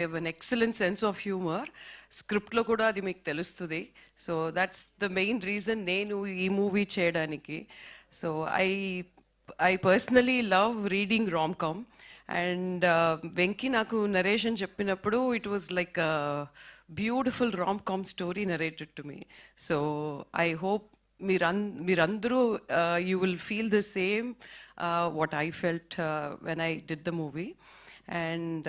Have an excellent sense of humour స్క్రిప్ట్లో కూడా అది మీకు తెలుస్తుంది. So that's the main reason నేను ఈ మూవీ చేయడానికి. So I I personally love reading rom com and Venky నాకు నరేషన్ చెప్పినప్పుడు it was like beautiful rom com story narrated to me so I hope మీరన్ మీరందరూ you will feel the same what I felt when I did the movie and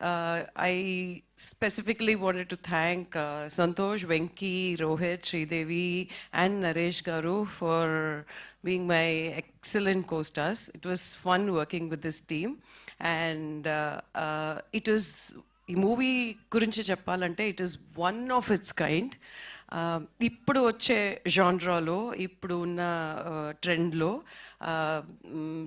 uh, I specifically wanted to thank uh, Santosh, Venki, Rohit, Sridevi, and Naresh Garu for being my excellent co-stars. It was fun working with this team, and uh, uh, it is ఈ movie గురించి చెప్పాలంటే it is one of its kind ఇప్పుడు వచ్చే జాన్రాలో ఇప్పుడు ఉన్న ట్రెండ్లో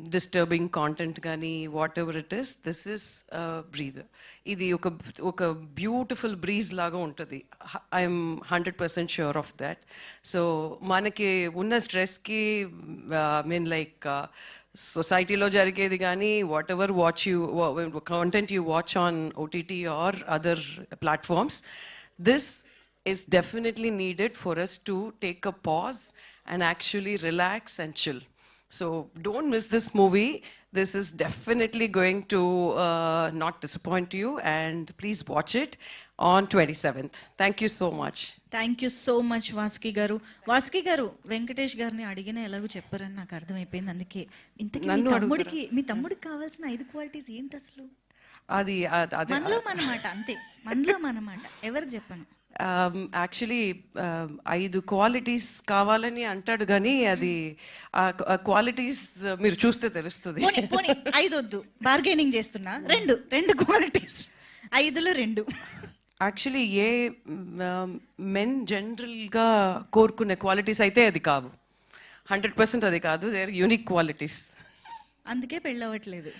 disturbing content కానీ whatever it is this is breath ఇది ఒక ఒక బ్యూటిఫుల్ బ్రీజ్ లాగా ఉంటుంది. I'm hundred percent sure of that so మనకి ఉన్న స్ట్రెస్కి మీన్ లైక్ సొసైటీలో జరిగేది కానీ whatever watch you content you watch on OTT or other platforms this is definitely needed for us to take a pause and actually relax and chill. So don't miss this movie. This is definitely going to uh, not disappoint you, and please watch it on 27th. Thank you so much. Thank you so much Vasuki garu Vasuki garu Venkatesh గారిని అడిగిన ఎలాగో చెప్పారని నాకు అర్థమైపోయింది అందుకే ఇంతకీ మీ నన్ను తమ్ముడికి మీ తమ్ముడికి కావాల్సిన ఐదు క్వాలిటీస్ ఏంటి అసలు అది అది అది మనలో మనమాట అంతే మనలో మనమాట ఎవరికి చెప్పను యాక్చువల్లీ ఐదు క్వాలిటీస్ కావాలని అంటాడు కానీ అది క్వాలిటీస్ మీరు చూస్తే తెలుస్తుంది. ఐదు వద్దు. బార్గెనింగ్ చేస్తున్నా. రెండు రెండు క్వాలిటీస్ ఐదులో రెండు. యాక్చువల్లీ ఏ మెన్ జనరల్గా కోరుకునే క్వాలిటీస్ అయితే అది కావు. హండ్రెడ్ పర్సెంట్ అది కాదు. యూనిక్ క్వాలిటీస్ అందుకే పెళ్ళవట్లేదు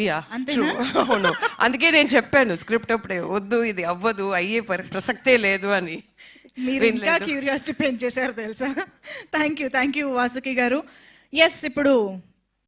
యా అంతేనా? అవును. అందుకే నేను చెప్పాను స్క్రిప్ట్ అప్పుడే వద్దు ఇది అవ్వదు అయ్యే పరి- ప్రసక్తే లేదు అని. మీరు ఇంకా క్యూరియాసిటీ పెంచేశారు తెలుసా? Thank you thank you Vasuki garu. Yes ఇప్పుడు